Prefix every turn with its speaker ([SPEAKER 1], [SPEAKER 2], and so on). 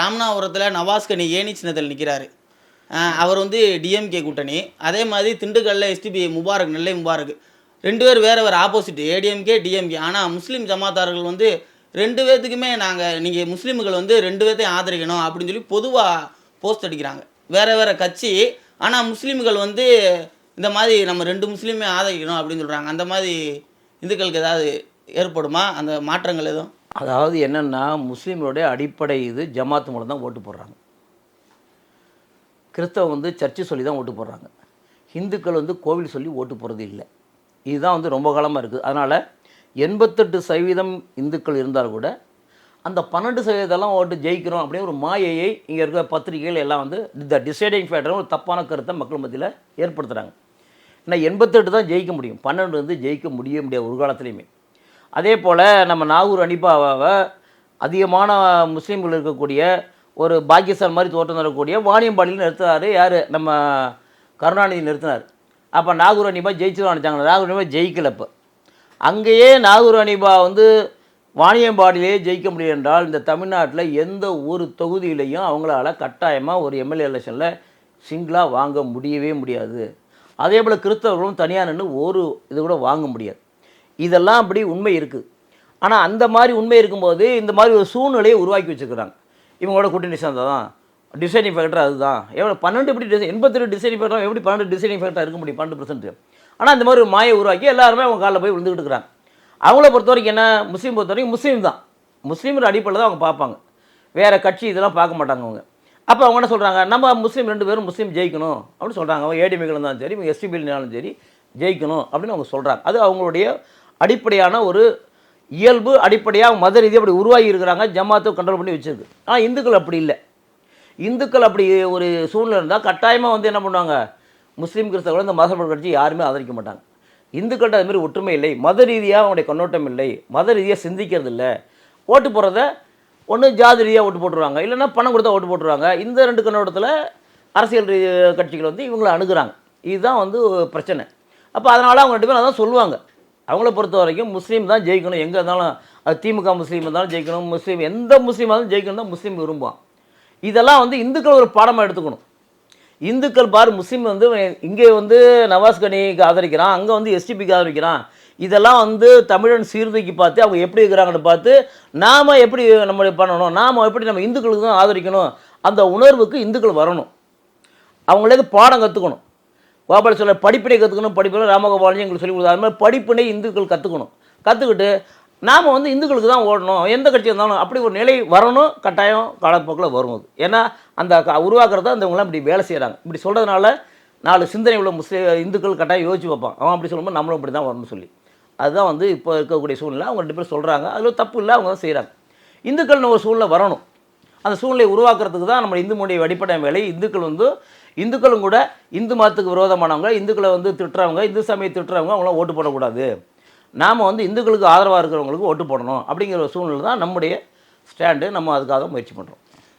[SPEAKER 1] ராமநாதபுரத்தில் நவாஸ்கனி ஏனி சின்னத்தில் நிற்கிறாரு அவர் வந்து டிஎம்கே கூட்டணி. அதே மாதிரி திண்டுக்கல்ல எஸ்டிபி முபாரக் நெல்லை முபாரக். ரெண்டு பேர் வேறு வேறு ஆப்போசிட் ஏடிஎம்கே டிஎம்கே ஆனால் முஸ்லீம் ஜமாத்தார்கள் வந்து ரெண்டு பேர்த்துக்குமே நாங்கள் நீங்கள் முஸ்லீம்கள் வந்து ரெண்டு பேர்த்தையும் ஆதரிக்கணும் அப்படின்னு சொல்லி பொதுவாக போஸ்ட் அடிக்கிறாங்க. வேறு வேறு கட்சி ஆனால் முஸ்லீம்கள் வந்து இந்த மாதிரி நம்ம ரெண்டு முஸ்லீமே ஆதரிக்கணும் அப்படின்னு சொல்கிறாங்க அந்த மாதிரி இந்துக்களுக்கு ஏதாவது ஏற்படுமா? அந்த மாற்றங்கள் எதுவும்?
[SPEAKER 2] அதாவது என்னென்னா முஸ்லீம்களுடைய அடிப்படை இது ஜமாத்து மூலம் தான் ஓட்டு போடுறாங்க. கிறிஸ்தவம் வந்து சர்ச்சு சொல்லி தான் ஓட்டு போடுறாங்க. ஹிந்துக்கள் வந்து கோவில் சொல்லி ஓட்டு போடுறது இல்லை. இதுதான் வந்து ரொம்ப காலமாக இருக்குது. அதனால் எண்பத்தெட்டு சதவீதம் இந்துக்கள் இருந்தால் கூட அந்த பன்னெண்டு சதவீதம்லாம் ஓட்டு ஜெயிக்கிறோம் அப்படின்னு ஒரு மாயையை இங்கே இருக்கிற பத்திரிகைகள் எல்லாம் வந்து த டிசைடிங் ஃபேக்டர் ஒரு தப்பான கருத்தை மக்கள் மத்தியில் ஏற்படுத்துகிறாங்க ஏன்னா எண்பத்தெட்டு தான் ஜெயிக்க முடியும். பன்னெண்டு வந்து ஜெயிக்க முடிய முடியாது ஒரு காலத்துலேயுமே. அதே போல் நம்ம நாகூர் அனிபாவை அதிகமான முஸ்லீம்கள் இருக்கக்கூடிய ஒரு பாகிஸ்தான் மாதிரி தோற்றம் தரக்கூடிய வாணியம்பாடியில் நிறுத்தினார் யார்? நம்ம கருணாநிதி நிறுத்தினார். அப்போ நாகூர் அனிபா ஜெயிச்சுதான் நினச்சாங்க நாகூர் அனிபா ஜெயிக்கல இப்போ. அங்கேயே நாகூர் அனிபா வந்து வாணியம்பாடியிலே ஜெயிக்க முடியும் என்றால் இந்த தமிழ்நாட்டில் எந்த ஒரு தொகுதியிலையும் அவங்களால கட்டாயமாக ஒரு எம்எல்ஏ எலெக்ஷனில் சிங்கிளாக வாங்க முடியவே முடியாது. அதே போல் கிறிஸ்தவர்களும் தனியாக நின்று ஒரு இது கூட வாங்க முடியாது. இதெல்லாம் அப்படி உண்மை இருக்குது ஆனால் அந்த மாதிரி உண்மை இருக்கும்போது இந்த மாதிரி ஒரு சூழ்நிலையை உருவாக்கி வச்சுக்கிறாங்க இவங்களோட கூட்டணி சேர்ந்தது தான். டிசைனிங் ஃபேக்டர் அதுதான். எவ்வளோ பன்னெண்டு எப்படி டிசைன் எண்பத்தெட்டு டிசைனிங் ஃபேக்டர் எப்படி பன்னெண்டு டிசைனிங் ஃபேக்டர் இருக்க முடியும்? பன்னெண்டு பர்சன்ட் ஆனால் இந்த மாதிரி ஒரு மாயை உருவாக்கி எல்லாருமே அவங்க காலில் போய் விழுந்துக்கிட்டு இருக்கிறாங்க. அவங்கள பொறுத்த வரைக்கும் என்ன முஸ்லீம் பொறுத்த வரைக்கும் முஸ்லீம் தான். முஸ்லீம் அடிப்படையில் தான் அவங்க பார்ப்பாங்க. வேறு கட்சி இதெல்லாம் பார்க்க மாட்டாங்க அவங்க. அப்போ அவங்க என்ன சொல்கிறாங்க நம்ம முஸ்லீம் ரெண்டு பேரும் முஸ்லீம் ஜெயிக்கணும். அப்படின்னு சொல்கிறாங்க அவங்க ஏடிமிகள் இருந்தாலும் சரி இவங்க இருந்தாலும் சரி ஜெயிக்கணும் அப்படின்னு அவங்க சொல்கிறாங்க அது அவங்களுடைய அடிப்படையான ஒரு இயல்பு அடிப்படையாக மத ரீதியாக அப்படி உருவாகி இருக்கிறாங்க ஜமாத்தை கண்ட்ரோல் பண்ணி வச்சுருக்கு. ஆனால் இந்துக்கள் அப்படி இல்லை. இந்துக்கள் அப்படி ஒரு சூழ்நிலை இருந்தால் கட்டாயமாக வந்து என்ன பண்ணுவாங்க? முஸ்லீம் கிறிஸ்தவர்கள் இந்த மதப்பட கட்சி யாருமே ஆதரிக்க மாட்டாங்க. இந்துக்கள்கிட்ட அதுமாரி ஒற்றுமை இல்லை. மத ரீதியாக அவங்களுடைய கண்ணோட்டம் இல்லை. மத ரீதியாக சிந்திக்கிறது இல்லை. ஓட்டு போடுறத ஒன்று ஜாதி ரீதியாக ஓட்டு போட்டுருவாங்க. இல்லைன்னா பணம் கொடுத்தா ஓட்டு போட்டுருவாங்க. இந்த ரெண்டு கண்ணோட்டத்தில் அரசியல் கட்சிகள் வந்து இவங்களை அணுகிறாங்க. இதுதான் வந்து பிரச்சனை. அப்போ அதனால் அவங்க ரெண்டு பேரும் அதான் சொல்லுவாங்க. அவங்கள பொறுத்த வரைக்கும் முஸ்லீம் தான் ஜெயிக்கணும். எங்கே இருந்தாலும் அது திமுக முஸ்லீம் இருந்தாலும் ஜெயிக்கணும். முஸ்லீம் எந்த முஸ்லீமாக இருந்தாலும் ஜெயிக்கணும் தான் முஸ்லீம் விரும்புவான். இதெல்லாம் வந்து இந்துக்கள் ஒரு பாடமாக எடுத்துக்கணும். இந்துக்கள் பாரு முஸ்லீம் வந்து இங்கே வந்து நவாஸ் கனிக்கு ஆதரிக்கிறான் அங்கே வந்து எஸ்டிபிக்கு ஆதரிக்கிறான். இதெல்லாம் வந்து தமிழன் சீர்தூக்கி பார்த்து அவங்க எப்படி இருக்கிறாங்கன்னு பார்த்து நாம் எப்படி நம்மளை பண்ணணும் நாம் எப்படி நம்ம இந்துக்களுக்கு தான் ஆதரிக்கணும். அந்த உணர்வுக்கு இந்துக்கள் வரணும். அவங்களே பாடம் கற்றுக்கணும் கோபால் சொல்ல படிப்பினை கற்றுக்கணும் படிப்பினை ராமகோபாலஜி எங்களுக்கு சொல்லி கொடுத்தாரு. அது மாதிரி படிப்பினை இந்துக்கள் கற்றுக்கணும் கற்றுக்கிட்டு நாம் வந்து இந்துக்களுக்கு தான் ஓடணும். எந்த கட்சி இருந்தாலும் அப்படி ஒரு நிலை வரணும் கட்டாயம் காலப்போக்கில் வரும் அது. ஏன்னா அந்த உருவாக்குறதை உருவாக்குறத அந்த இவங்களாம் இப்படி வேலை செய்கிறாங்க இப்படி சொல்கிறதுனால நாலு சிந்தனை உள்ள முஸ்லீம் இந்துக்கள் கட்டாயம் யோசிச்சு வைப்பான் அவன் அப்படி சொல்லும்போது நம்மளும் இப்படி தான் வரணும்னு சொல்லி. அதுதான் வந்து இப்போ இருக்கக்கூடிய சூழ்நிலை. அவங்க ரெண்டு பேரும் சொல்கிறாங்க அதில் தப்பு இல்லை. அவங்க தான் செய்கிறாங்க இந்துக்கள்னு ஒரு சூழ்நிலை வரணும். அந்த சூழ்நிலையை உருவாக்குறதுக்கு தான் நம்ம இந்து மொழியை அடிப்படை வேலை. இந்துக்கள் வந்து இந்துக்களும் கூட இந்து மதத்துக்கு விரோதமானவங்க இந்துக்களை வந்து திட்டுறவங்க இந்து சமயம் திட்டுறவங்க அவங்களாம் ஓட்டு போடக்கூடாது. நாம் வந்து இந்துக்களுக்கு ஆதரவாக இருக்கிறவங்களுக்கு ஓட்டு போடணும் அப்படிங்கிற ஒரு சூழ்நிலை தான் நம்முடைய ஸ்டாண்டு. நம்ம அதுக்காக முயற்சி பண்ணுறோம்